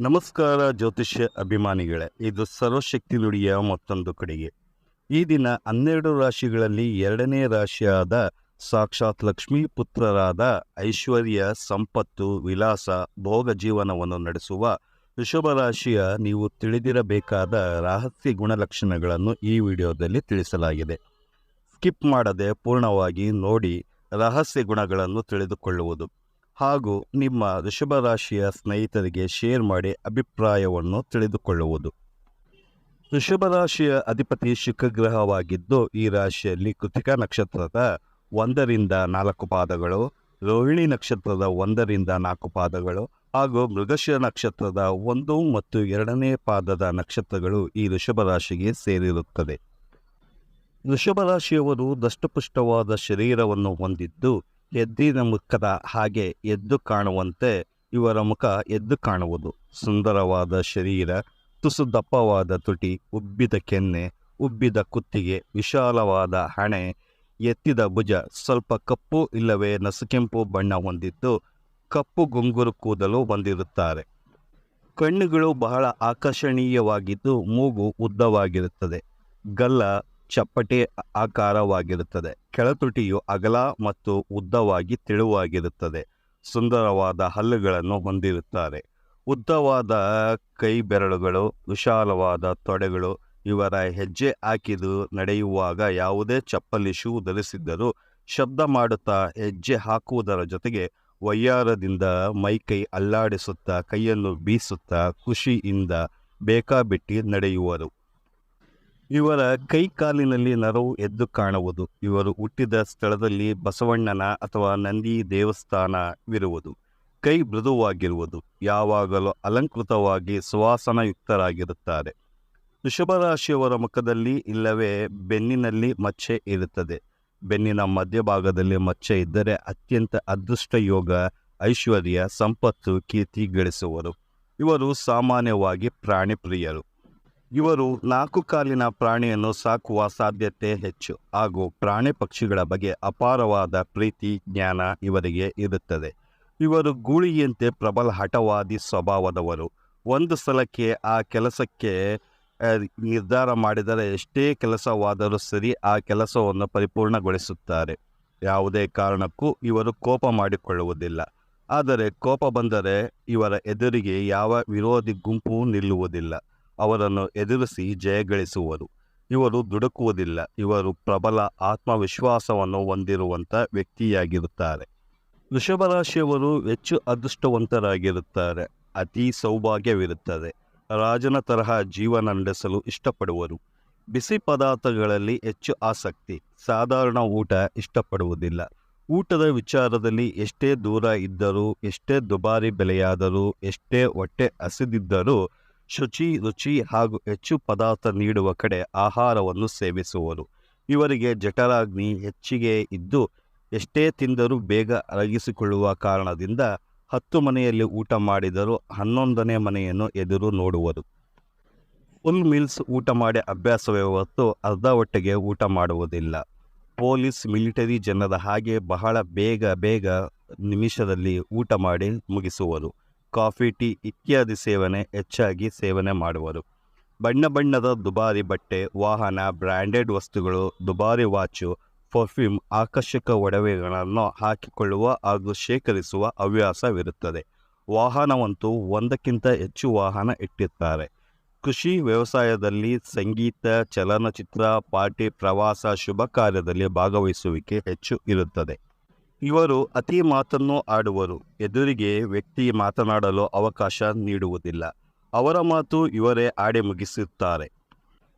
ನಮಸ್ಕಾರ ಜ್ಯೋತಿಷ್ಯ ಅಭಿಮಾನಿಗಳೇ, ಇದು ಸರ್ವಶಕ್ತಿ ನುಡಿಯ ಮತ್ತೊಂದು ಕಡೆಗೆ. ಈ ದಿನ ಹನ್ನೆರಡು ರಾಶಿಗಳಲ್ಲಿ ಎರಡನೇ ರಾಶಿಯಾದ ಸಾಕ್ಷಾತ್ ಲಕ್ಷ್ಮೀ ಪುತ್ರರಾದ ಐಶ್ವರ್ಯ, ಸಂಪತ್ತು, ವಿಲಾಸ, ಭೋಗ ಜೀವನವನ್ನು ನಡೆಸುವ ವೃಷಭ ರಾಶಿಯ ನೀವು ತಿಳಿದಿರಬೇಕಾದ ರಹಸ್ಯ ಗುಣಲಕ್ಷಣಗಳನ್ನು ಈ ವಿಡಿಯೋದಲ್ಲಿ ತಿಳಿಸಲಾಗಿದೆ. ಸ್ಕಿಪ್ ಮಾಡದೆ ಪೂರ್ಣವಾಗಿ ನೋಡಿ ರಹಸ್ಯ ಗುಣಗಳನ್ನು ತಿಳಿದುಕೊಳ್ಳುವುದು. ಹಾಗೂ ನಿಮ್ಮ ಋಷಭ ರಾಶಿಯ ಸ್ನೇಹಿತರಿಗೆ ಶೇರ್ ಮಾಡಿ ಅಭಿಪ್ರಾಯವನ್ನು ತಿಳಿದುಕೊಳ್ಳುವುದು. ಋಷಭ ರಾಶಿಯ ಅಧಿಪತಿ ಶುಕ್ರಗ್ರಹವಾಗಿದ್ದು, ಈ ರಾಶಿಯಲ್ಲಿ ಕೃತಿಕಾ ನಕ್ಷತ್ರದ ಒಂದರಿಂದ ನಾಲ್ಕು ಪಾದಗಳು, ರೋಹಿಣಿ ನಕ್ಷತ್ರದ ಒಂದರಿಂದ ನಾಲ್ಕು ಪಾದಗಳು ಹಾಗೂ ಮೃಗಶಿರ ನಕ್ಷತ್ರದ ಒಂದು ಮತ್ತು ಎರಡನೇ ಪಾದದ ನಕ್ಷತ್ರಗಳು ಈ ಋಷಭ ರಾಶಿಗೆ ಸೇರಿರುತ್ತದೆ. ಋಷಭ ರಾಶಿಯವರು ದಷ್ಟಪುಷ್ಟವಾದ ಶರೀರವನ್ನು ಹೊಂದಿದ್ದು ಎದ್ದಿನ ಮುಖದ ಹಾಗೆ ಎದ್ದು ಕಾಣುವಂತೆ ಇವರ ಮುಖ ಎದ್ದು ಕಾಣುವುದು. ಸುಂದರವಾದ ಶರೀರ, ತುಸು ದಪ್ಪವಾದ ತುಟಿ, ಉಬ್ಬಿದ ಕೆನ್ನೆ, ಉಬ್ಬಿದ ಕುತ್ತಿಗೆ, ವಿಶಾಲವಾದ ಹಣೆ, ಎತ್ತಿದ ಭುಜ ಸ್ವಲ್ಪ ಕಪ್ಪು ಇಲ್ಲವೇ ನಸುಕೆಂಪು ಬಣ್ಣ ಹೊಂದಿದ್ದು ಕಪ್ಪು ಗುಂಗುರು ಕೂದಲು ಹೊಂದಿರುತ್ತಾರೆ. ಕಣ್ಣುಗಳು ಬಹಳ ಆಕರ್ಷಣೀಯವಾಗಿದ್ದು ಮೂಗು ಉದ್ದವಾಗಿರುತ್ತದೆ. ಗಲ್ಲ ಚಪ್ಪಟೆ ಆಕಾರವಾಗಿರುತ್ತದೆ. ಕೆಳತುಟಿಯು ಅಗಲ ಮತ್ತು ಉದ್ದವಾಗಿ ತೆಳುವಾಗಿರುತ್ತದೆ. ಸುಂದರವಾದ ಹಲ್ಲುಗಳನ್ನು ಹೊಂದಿರುತ್ತಾರೆ. ಉದ್ದವಾದ ಕೈ ಬೆರಳುಗಳು ವಿಶಾಲವಾದ ತೊಡೆಗಳು ಇವರ ಹೆಜ್ಜೆ ಹಾಕಿದು ನಡೆಯುವಾಗ ಯಾವುದೇ ಚಪ್ಪಲಿ ಶೂ ಧರಿಸಿದ್ದರೂ ಶಬ್ದ ಮಾಡುತ್ತಾ ಹೆಜ್ಜೆ ಹಾಕುವುದರ ಜೊತೆಗೆ ವಯ್ಯಾರದಿಂದ ಮೈಕೈ ಅಲ್ಲಾಡಿಸುತ್ತಾ, ಕೈಯನ್ನು ಬೀಸುತ್ತಾ, ಖುಷಿಯಿಂದ ಬೇಕಾಬಿಟ್ಟಿ ನಡೆಯುವರು. ಇವರ ಕೈ ಕಾಲಿನಲ್ಲಿ ನರವು ಎದ್ದು ಕಾಣುವುದು. ಇವರು ಹುಟ್ಟಿದ ಸ್ಥಳದಲ್ಲಿ ಬಸವಣ್ಣನ ಅಥವಾ ನಂದಿ ದೇವಸ್ಥಾನವಿರುವುದು. ಕೈ ಮೃದುವಾಗಿರುವುದು. ಯಾವಾಗಲೂ ಅಲಂಕೃತವಾಗಿ ಸುವಾಸನಯುಕ್ತರಾಗಿರುತ್ತಾರೆ. ರಾಶಿಯವರ ಮುಖದಲ್ಲಿ ಇಲ್ಲವೇ ಬೆನ್ನಿನಲ್ಲಿ ಮಚ್ಚೆ ಇರುತ್ತದೆ. ಬೆನ್ನಿನ ಮಧ್ಯಭಾಗದಲ್ಲಿ ಮಚ್ಚೆ ಇದ್ದರೆ ಅತ್ಯಂತ ಅದೃಷ್ಟ ಯೋಗ, ಐಶ್ವರ್ಯ, ಸಂಪತ್ತು, ಕೀರ್ತಿ ಗಳಿಸುವರು. ಇವರು ಸಾಮಾನ್ಯವಾಗಿ ಪ್ರಾಣಿ ಪ್ರಿಯರು ಇವರು ನಾಲ್ಕು ಕಾಲಿನ ಪ್ರಾಣಿಯನ್ನು ಸಾಕುವ ಸಾಧ್ಯತೆ ಹೆಚ್ಚು ಹಾಗೂ ಪ್ರಾಣಿ ಪಕ್ಷಿಗಳ ಬಗ್ಗೆ ಅಪಾರವಾದ ಪ್ರೀತಿ, ಜ್ಞಾನ ಇವರಿಗೆ ಇರುತ್ತದೆ. ಇವರು ಗೂಳಿಯಂತೆ ಪ್ರಬಲ ಹಠವಾದಿ ಸ್ವಭಾವದವರು. ಒಂದು ಸಲಕ್ಕೆ ಆ ಕೆಲಸಕ್ಕೆ ನಿರ್ಧಾರ ಮಾಡಿದರೆ ಎಷ್ಟೇ ಕೆಲಸವಾದರೂ ಸರಿ ಆ ಕೆಲಸವನ್ನು ಪರಿಪೂರ್ಣಗೊಳಿಸುತ್ತಾರೆ. ಯಾವುದೇ ಕಾರಣಕ್ಕೂ ಇವರು ಕೋಪ ಮಾಡಿಕೊಳ್ಳುವುದಿಲ್ಲ. ಆದರೆ ಕೋಪ ಬಂದರೆ ಇವರ ಎದುರಿಗೆ ಯಾವ ವಿರೋಧಿ ಗುಂಪು ನಿಲ್ಲುವುದಿಲ್ಲ. ಅವರನ್ನು ಎದುರಿಸಿ ಜಯಗಳಿಸುವರು. ಇವರು ದುಡುಕುವುದಿಲ್ಲ, ಇವರು ಪ್ರಬಲ ಆತ್ಮವಿಶ್ವಾಸವನ್ನು ಹೊಂದಿರುವಂಥ ವ್ಯಕ್ತಿಯಾಗಿರುತ್ತಾರೆ. ವೃಷಭ ರಾಶಿಯವರು ಹೆಚ್ಚು ಅದೃಷ್ಟವಂತರಾಗಿರುತ್ತಾರೆ, ಅತಿ ಸೌಭಾಗ್ಯವಿರುತ್ತದೆ. ರಾಜನ ತರಹ ಜೀವನ ನಡೆಸಲು ಇಷ್ಟಪಡುವರು. ಬಿಸಿ ಪದಾರ್ಥಗಳಲ್ಲಿ ಹೆಚ್ಚು ಆಸಕ್ತಿ, ಸಾಧಾರಣ ಊಟ ಇಷ್ಟಪಡುವುದಿಲ್ಲ. ಊಟದ ವಿಚಾರದಲ್ಲಿ ಎಷ್ಟೇ ದೂರ ಇದ್ದರೂ, ಎಷ್ಟೇ ದುಬಾರಿ ಬೆಲೆಯಾದರೂ, ಎಷ್ಟೇ ಹೊಟ್ಟೆ ಹಸಿದಿದ್ದರೂ ಶುಚಿ ರುಚಿ ಹಾಗೂ ಹೆಚ್ಚು ಪದಾರ್ಥ ನೀಡುವ ಕಡೆ ಆಹಾರವನ್ನು ಸೇವಿಸುವರು ಇವರಿಗೆ ಜಠರಾಗ್ನಿ ಹೆಚ್ಚಿಗೆ ಇದ್ದು ಎಷ್ಟೇ ತಿಂದರೂ ಬೇಗ ಅರಗಿಸಿಕೊಳ್ಳುವ ಕಾರಣದಿಂದ ಹತ್ತು ಮನೆಯಲ್ಲಿ ಊಟ ಮಾಡಿದರೂ ಹನ್ನೊಂದನೇ ಮನೆಯನ್ನು ಎದುರು ನೋಡುವರು. ಫುಲ್ ಮೀಲ್ಸ್ ಊಟ ಮಾಡಿ ಅಭ್ಯಾಸವೇ ಹೊರತು ಅರ್ಧ ಹೊಟ್ಟೆಗೆ ಊಟ ಮಾಡುವುದಿಲ್ಲ. ಪೊಲೀಸ್, ಮಿಲಿಟರಿ ಜನರ ಹಾಗೆ ಬಹಳ ಬೇಗ ಬೇಗ ನಿಮಿಷದಲ್ಲಿ ಊಟ ಮಾಡಿ ಮುಗಿಸುವರು. ಕಾಫಿ, ಟೀ ಇತ್ಯಾದಿ ಸೇವನೆ ಹೆಚ್ಚಾಗಿ ಸೇವನೆ ಮಾಡುವರು. ಬಣ್ಣ ಬಣ್ಣದ ದುಬಾರಿ ಬಟ್ಟೆ, ವಾಹನ ಬ್ರ್ಯಾಂಡೆಡ್ ವಸ್ತುಗಳು, ದುಬಾರಿ ವಾಚು, ಪರ್ಫ್ಯೂಮ್, ಆಕರ್ಷಕ ಒಡವೆಗಳನ್ನು ಹಾಕಿಕೊಳ್ಳುವ ಹಾಗೂ ಶೇಖರಿಸುವ ಹವ್ಯಾಸವಿರುತ್ತದೆ. ವಾಹನವಂತೂ ಒಂದಕ್ಕಿಂತ ಹೆಚ್ಚು ವಾಹನ ಇಟ್ಟಿರ್ತಾರೆ. ಕೃಷಿ ವ್ಯವಸಾಯದಲ್ಲಿ ಸಂಗೀತ, ಚಲನಚಿತ್ರ, ಪಾರ್ಟಿ, ಪ್ರವಾಸ, ಶುಭ ಕಾರ್ಯದಲ್ಲಿ ಭಾಗವಹಿಸುವಿಕೆ ಹೆಚ್ಚು ಇರುತ್ತದೆ. ಇವರು ಅತಿ ಮಾತನ್ನು ಆಡುವರು. ಎದುರಿಗೆ ವ್ಯಕ್ತಿ ಮಾತನಾಡಲು ಅವಕಾಶ ನೀಡುವುದಿಲ್ಲ. ಅವರ ಮಾತು ಇವರೇ ಆಡಿ ಮುಗಿಸುತ್ತಾರೆ.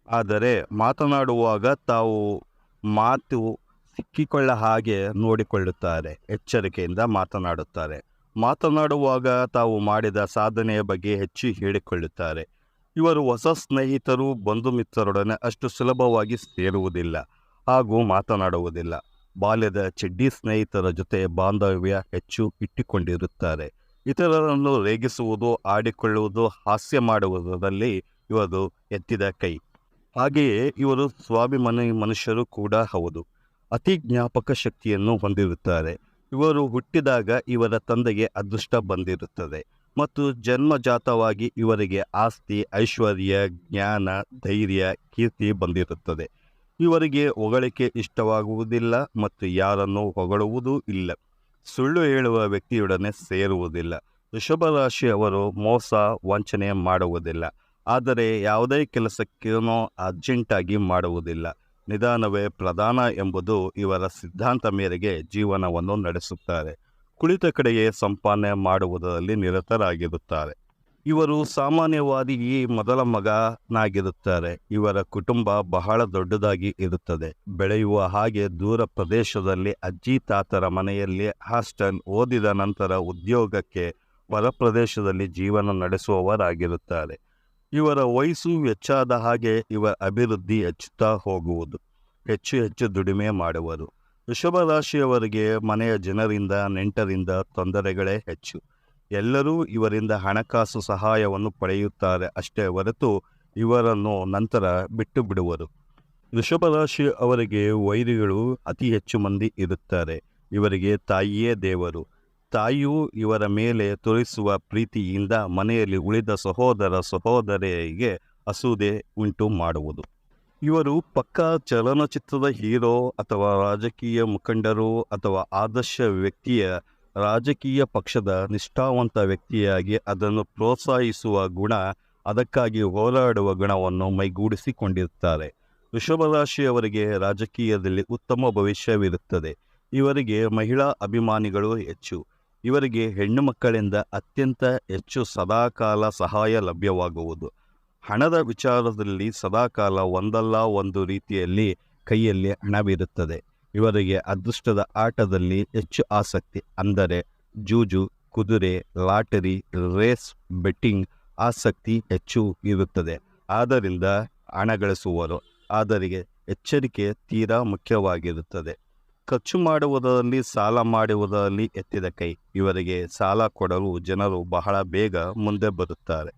ಆದರೆ ಮಾತನಾಡುವಾಗ ತಾವು ಮಾತು ಸಿಕ್ಕಿಕೊಳ್ಳ ಹಾಗೆ ನೋಡಿಕೊಳ್ಳುತ್ತಾರೆ. ಎಚ್ಚರಿಕೆಯಿಂದ ಮಾತನಾಡುತ್ತಾರೆ. ಮಾತನಾಡುವಾಗ ತಾವು ಮಾಡಿದ ಸಾಧನೆಯ ಬಗ್ಗೆ ಹೆಚ್ಚು ಹೇಳಿಕೊಳ್ಳುತ್ತಾರೆ. ಇವರು ಹೊಸ ಸ್ನೇಹಿತರು ಬಂಧು ಮಿತ್ರರೊಡನೆ ಅಷ್ಟು ಸುಲಭವಾಗಿ ಸೇರುವುದಿಲ್ಲ ಹಾಗೂ ಮಾತನಾಡುವುದಿಲ್ಲ. ಬಾಲ್ಯದ ಚೆಡ್ಡಿ ಸ್ನೇಹಿತರ ಜೊತೆ ಬಾಂಧವ್ಯ ಹೆಚ್ಚು ಇಟ್ಟುಕೊಂಡಿರುತ್ತಾರೆ. ಇತರರನ್ನು ರೇಗಿಸುವುದು, ಆಡಿಕೊಳ್ಳುವುದು, ಹಾಸ್ಯ ಮಾಡುವುದರಲ್ಲಿ ಇವರು ಎತ್ತಿದ ಕೈ. ಹಾಗೆಯೇ ಇವರು ಸ್ವಾಭಿಮಾನಿ ಮನುಷ್ಯರು ಕೂಡ ಹೌದು. ಅತಿ ಜ್ಞಾಪಕ ಶಕ್ತಿಯನ್ನು ಹೊಂದಿರುತ್ತಾರೆ. ಇವರು ಹುಟ್ಟಿದಾಗ ಇವರ ತಂದೆಗೆ ಅದೃಷ್ಟ ಬಂದಿರುತ್ತದೆ ಮತ್ತು ಜನ್ಮಜಾತವಾಗಿ ಇವರಿಗೆ ಆಸ್ತಿ, ಐಶ್ವರ್ಯ, ಜ್ಞಾನ, ಧೈರ್ಯ, ಕೀರ್ತಿ ಬಂದಿರುತ್ತದೆ. ಇವರಿಗೆ ಹೊಗಳಿಕೆ ಇಷ್ಟವಾಗುವುದಿಲ್ಲ ಮತ್ತು ಯಾರನ್ನು ಹೊಗಳುವುದೂ ಇಲ್ಲ. ಸುಳ್ಳು ಹೇಳುವ ವ್ಯಕ್ತಿಯೊಡನೆ ಸೇರುವುದಿಲ್ಲ. ವೃಷಭ ರಾಶಿಯವರು ಮೋಸ, ವಂಚನೆ ಮಾಡುವುದಿಲ್ಲ. ಆದರೆ ಯಾವುದೇ ಕೆಲಸಕ್ಕೇನೋ ಅರ್ಜೆಂಟಾಗಿ ಮಾಡುವುದಿಲ್ಲ. ನಿಧಾನವೇ ಪ್ರಧಾನ ಎಂಬುದು ಇವರ ಸಿದ್ಧಾಂತ ಮೇರೆಗೆ ಜೀವನವನ್ನು ನಡೆಸುತ್ತಾರೆ. ಕುಳಿತ ಕಡೆಗೆ ಸಂಪಾದನೆ ಮಾಡುವುದರಲ್ಲಿ ನಿರತರಾಗಿರುತ್ತಾರೆ. ಇವರು ಸಾಮಾನ್ಯವಾಗಿ ಈ ಮೊದಲ ಮಗನಾಗಿರುತ್ತಾರೆ. ಇವರ ಕುಟುಂಬ ಬಹಳ ದೊಡ್ಡದಾಗಿ ಇರುತ್ತದೆ. ಬೆಳೆಯುವ ಹಾಗೆ ದೂರ ಪ್ರದೇಶದಲ್ಲಿ ಅಜ್ಜಿ ತಾತರ ಮನೆಯಲ್ಲಿ ಹಾಸ್ಟನ್ ಓದಿದ ನಂತರ ಉದ್ಯೋಗಕ್ಕೆ ಹೊರ ಪ್ರದೇಶದಲ್ಲಿ ಜೀವನ ನಡೆಸುವವರಾಗಿರುತ್ತಾರೆ. ಇವರ ವಯಸ್ಸು ಹೆಚ್ಚಾದ ಹಾಗೆ ಇವರ ಅಭಿವೃದ್ಧಿ ಹೆಚ್ಚುತ್ತಾ ಹೋಗುವುದು, ಹೆಚ್ಚು ಹೆಚ್ಚು ದುಡಿಮೆ ಮಾಡುವರು. ವೃಷಭ ರಾಶಿಯವರಿಗೆ ಮನೆಯ ಜನರಿಂದ, ನೆಂಟರಿಂದ ತೊಂದರೆಗಳೇ ಹೆಚ್ಚು. ಎಲ್ಲರೂ ಇವರಿಂದ ಹಣಕಾಸು ಸಹಾಯವನ್ನು ಪಡೆಯುತ್ತಾರೆ ಅಷ್ಟೇ ಹೊರತು ಇವರನ್ನು ನಂತರ ಬಿಟ್ಟು ಬಿಡುವರು ವೃಷಭ ರಾಶಿ ಅವರಿಗೆ ವೈರಿಗಳು ಅತಿ ಹೆಚ್ಚು ಮಂದಿ ಇರುತ್ತಾರೆ. ಇವರಿಗೆ ತಾಯಿಯೇ ದೇವರು. ತಾಯಿಯು ಇವರ ಮೇಲೆ ತೋರಿಸುವ ಪ್ರೀತಿಯಿಂದ ಮನೆಯಲ್ಲಿ ಉಳಿದ ಸಹೋದರ ಸಹೋದರಿಗೆ ಅಸೂದೆ ಉಂಟು ಮಾಡುವುದು. ಇವರು ಪಕ್ಕಾ ಚಲನಚಿತ್ರದ ಹೀರೋ ಅಥವಾ ರಾಜಕೀಯ ಮುಖಂಡರು ಅಥವಾ ಆದರ್ಶ ವ್ಯಕ್ತಿಯ ರಾಜಕೀಯ ಪಕ್ಷದ ನಿಷ್ಠಾವಂತ ವ್ಯಕ್ತಿಯಾಗಿ ಅದನ್ನು ಪ್ರೋತ್ಸಾಹಿಸುವ ಗುಣ, ಅದಕ್ಕಾಗಿ ಹೋರಾಡುವ ಗುಣವನ್ನು ಮೈಗೂಡಿಸಿಕೊಂಡಿರುತ್ತಾರೆ. ವೃಷಭ ರಾಶಿಯವರಿಗೆ ರಾಜಕೀಯದಲ್ಲಿ ಉತ್ತಮ ಭವಿಷ್ಯವಿರುತ್ತದೆ. ಇವರಿಗೆ ಮಹಿಳಾ ಅಭಿಮಾನಿಗಳು ಹೆಚ್ಚು. ಇವರಿಗೆ ಹೆಣ್ಣು ಮಕ್ಕಳಿಂದ ಅತ್ಯಂತ ಹೆಚ್ಚು ಸದಾಕಾಲ ಸಹಾಯ ಲಭ್ಯವಾಗುವುದು. ಹಣದ ವಿಚಾರದಲ್ಲಿ ಸದಾಕಾಲ ಒಂದಲ್ಲ ಒಂದು ರೀತಿಯಲ್ಲಿ ಕೈಯಲ್ಲಿ ಹಣವಿರುತ್ತದೆ. ಇವರಿಗೆ ಅದೃಷ್ಟದ ಆಟದಲ್ಲಿ ಹೆಚ್ಚು ಆಸಕ್ತಿ ಅಂದರೆ ಜೂಜು, ಕುದುರೆ, ಲಾಟರಿ, ರೇಸ್, ಬೆಟ್ಟಿಂಗ್ ಆಸಕ್ತಿ ಹೆಚ್ಚು ಇರುತ್ತದೆ. ಆದ್ದರಿಂದ ಹಣ ಗಳಿಸುವರು ಆದರಿಗೆ ಎಚ್ಚರಿಕೆ ತೀರಾ ಮುಖ್ಯವಾಗಿರುತ್ತದೆ. ಖರ್ಚು ಮಾಡುವುದರಲ್ಲಿ, ಸಾಲ ಮಾಡುವುದರಲ್ಲಿ ಎತ್ತಿದ ಕೈ ಇವರಿಗೆ ಸಾಲ ಕೊಡಲು ಜನರು ಬಹಳ ಬೇಗ ಮುಂದೆ ಬರುತ್ತಾರೆ.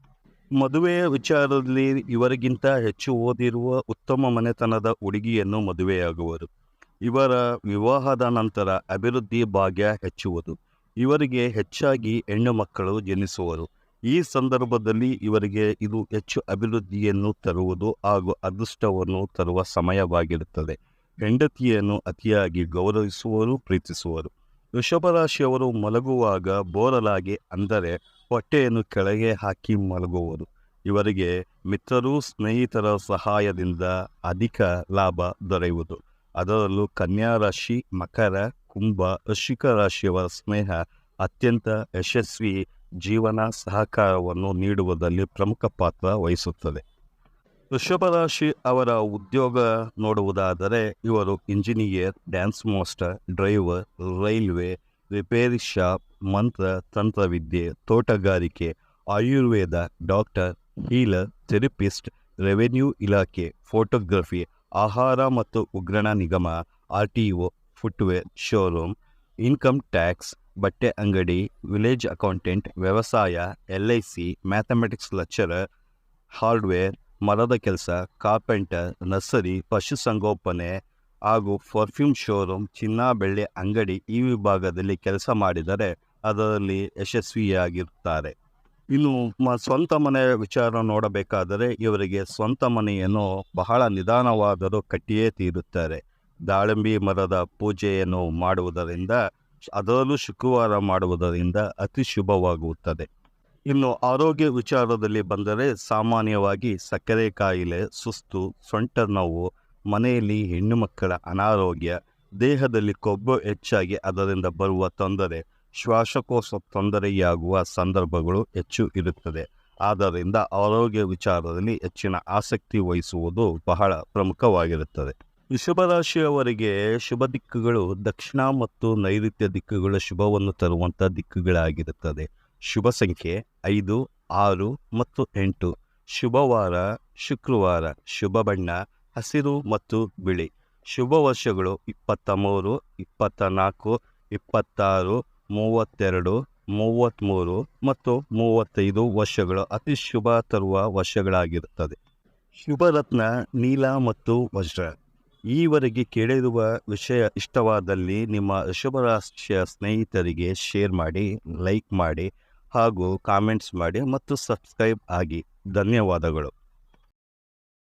ಮದುವೆಯ ವಿಚಾರದಲ್ಲಿ ಇವರಿಗಿಂತ ಹೆಚ್ಚು ಓದಿರುವ ಉತ್ತಮ ಮನೆತನದ ಹುಡುಗಿಯನ್ನು ಮದುವೆಯಾಗುವರು. ಇವರ ವಿವಾಹದ ನಂತರ ಅಭಿವೃದ್ಧಿ ಭಾಗ್ಯ ಹೆಚ್ಚುವುದು. ಇವರಿಗೆ ಹೆಚ್ಚಾಗಿ ಹೆಣ್ಣು ಮಕ್ಕಳು ಜನಿಸುವರು. ಈ ಸಂದರ್ಭದಲ್ಲಿ ಇವರಿಗೆ ಇದು ಹೆಚ್ಚು ಅಭಿವೃದ್ಧಿಯನ್ನು ತರುವುದು ಹಾಗೂ ಅದೃಷ್ಟವನ್ನು ತರುವ ಸಮಯವಾಗಿರುತ್ತದೆ. ಹೆಂಡತಿಯನ್ನು ಅತಿಯಾಗಿ ಗೌರವಿಸುವರು, ಪ್ರೀತಿಸುವರು. ವೃಷಭ ರಾಶಿಯವರು ಮಲಗುವಾಗ ಬೋರಲಾಗಿ ಅಂದರೆ ಹೊಟ್ಟೆಯನ್ನು ಕೆಳಗೆ ಹಾಕಿ ಮಲಗುವರು. ಇವರಿಗೆ ಮಿತ್ರರು, ಸ್ನೇಹಿತರ ಸಹಾಯದಿಂದ ಅಧಿಕ ಲಾಭ ದೊರೆಯುವುದು. ಅದರಲ್ಲೂ ಕನ್ಯಾ ರಾಶಿ, ಮಕರ, ಕುಂಭ, ವೃಶ್ಚಿಕ ರಾಶಿಯವರ ಸ್ನೇಹ ಅತ್ಯಂತ ಯಶಸ್ವಿ ಜೀವನ ಸಹಕಾರವನ್ನು ನೀಡುವುದರಲ್ಲಿ ಪ್ರಮುಖ ಪಾತ್ರ ವಹಿಸುತ್ತದೆ. ವೃಷಭ ರಾಶಿ ಅವರ ಉದ್ಯೋಗ ನೋಡುವುದಾದರೆ ಇವರು engineer, dance master, driver, railway, repair shop, ಮಂತ್ರ, ತಂತ್ರವಿದ್ಯೆ, ತೋಟಗಾರಿಕೆ, Ayurveda, doctor, healer, therapist, revenue ಇಲಾಖೆ, ಫೋಟೋಗ್ರಫಿ ಆಹಾರ ಮತ್ತು ಉಗ್ರಣ ನಿಗಮ R T O footwear, showroom, income tax, ಬಟ್ಟೆ ಅಂಗಡಿ, ವಿಲೇಜ್ ಅಕೌಂಟೆಂಟ್, ವ್ಯವಸಾಯ, L I C, mathematics lecturer hardware, ಮರದ ಕೆಲಸ, ಕಾರ್ಪೆಂಟರ್, ನರ್ಸರಿ ಪಶುಸಂಗೋಪನೆ ಹಾಗೂ ಪರ್ಫ್ಯೂಮ್ ಶೋರೂಮ್, ಚಿನ್ನ, ಬೆಳ್ಳಿ ಅಂಗಡಿ ಈ ವಿಭಾಗದಲ್ಲಿ ಕೆಲಸ ಮಾಡಿದರೆ ಅದರಲ್ಲಿ ಯಶಸ್ವಿಯಾಗಿರುತ್ತಾರೆ. ಇನ್ನು ಮ ಸ್ವಂತ ಮನೆಯ ವಿಚಾರ ನೋಡಬೇಕಾದರೆ ಇವರಿಗೆ ಸ್ವಂತ ಮನೆಯನ್ನು ಬಹಳ ನಿಧಾನವಾದರೂ ಕಟ್ಟಿಯೇ ತೀರುತ್ತಾರೆ. ದಾಳಿಂಬಿ ಮರದ ಪೂಜೆಯನ್ನು ಮಾಡುವುದರಿಂದ, ಅದರಲ್ಲೂ ಶುಕ್ರವಾರ ಮಾಡುವುದರಿಂದ ಅತಿ ಶುಭವಾಗುತ್ತದೆ. ಇನ್ನು ಆರೋಗ್ಯ ವಿಚಾರದಲ್ಲಿ ಬಂದರೆ ಸಾಮಾನ್ಯವಾಗಿ ಸಕ್ಕರೆ ಕಾಯಿಲೆ, ಸುಸ್ತು, ಸೊಂಟ ನೋವು, ಮನೆಯಲ್ಲಿ ಹೆಣ್ಣು ಮಕ್ಕಳ ಅನಾರೋಗ್ಯ, ದೇಹದಲ್ಲಿ ಕೊಬ್ಬು ಹೆಚ್ಚಾಗಿ ಅದರಿಂದ ಬರುವ ತೊಂದರೆ ಶ್ವಾಸಕೋಶ ತೊಂದರೆಯಾಗುವ ಸಂದರ್ಭಗಳು ಹೆಚ್ಚು ಇರುತ್ತದೆ. ಆದ್ದರಿಂದ ಆರೋಗ್ಯ ವಿಚಾರದಲ್ಲಿ ಹೆಚ್ಚಿನ ಆಸಕ್ತಿ ವಹಿಸುವುದು ಬಹಳ ಪ್ರಮುಖವಾಗಿರುತ್ತದೆ. ವೃಷಭ ರಾಶಿಯವರಿಗೆ ಶುಭ ದಿಕ್ಕುಗಳು ದಕ್ಷಿಣ ಮತ್ತು ನೈಋತ್ಯ ದಿಕ್ಕುಗಳ ಶುಭವನ್ನು ತರುವಂಥ ದಿಕ್ಕುಗಳಾಗಿರುತ್ತದೆ. ಶುಭ ಸಂಖ್ಯೆ ಐದು, ಆರು ಮತ್ತು ಎಂಟು. ಶುಭವಾರ ಶುಕ್ರವಾರ, ಶುಭ ಬಣ್ಣ, ಹಸಿರು ಮತ್ತು ಬಿಳಿ. ಶುಭ ವರ್ಷಗಳು ಇಪ್ಪತ್ತ ಮೂರು, ಇಪ್ಪತ್ತ ನಾಲ್ಕು, ಇಪ್ಪತ್ತಾರು ಮೂವತ್ತೆರಡು ಮೂವತ್ತ್ಮೂರು ಮತ್ತು ಮೂವತ್ತೈದು ವರ್ಷಗಳು ಅತಿ ಶುಭ ತರುವ ವರ್ಷಗಳಾಗಿರುತ್ತದೆ. ಶುಭರತ್ನ, ನೀಲ ಮತ್ತು ವಜ್ರ. ಈವರೆಗೆ ಕೇಳಿರುವ ವಿಷಯ ಇಷ್ಟವಾದಲ್ಲಿ ನಿಮ್ಮ ಶುಭ ರಾಶಿಯ ಸ್ನೇಹಿತರಿಗೆ ಶೇರ್ ಮಾಡಿ, ಲೈಕ್ ಮಾಡಿ ಹಾಗೂ ಕಾಮೆಂಟ್ಸ್ ಮಾಡಿ ಮತ್ತು ಸಬ್ಸ್ಕ್ರೈಬ್ ಆಗಿ. ಧನ್ಯವಾದಗಳು.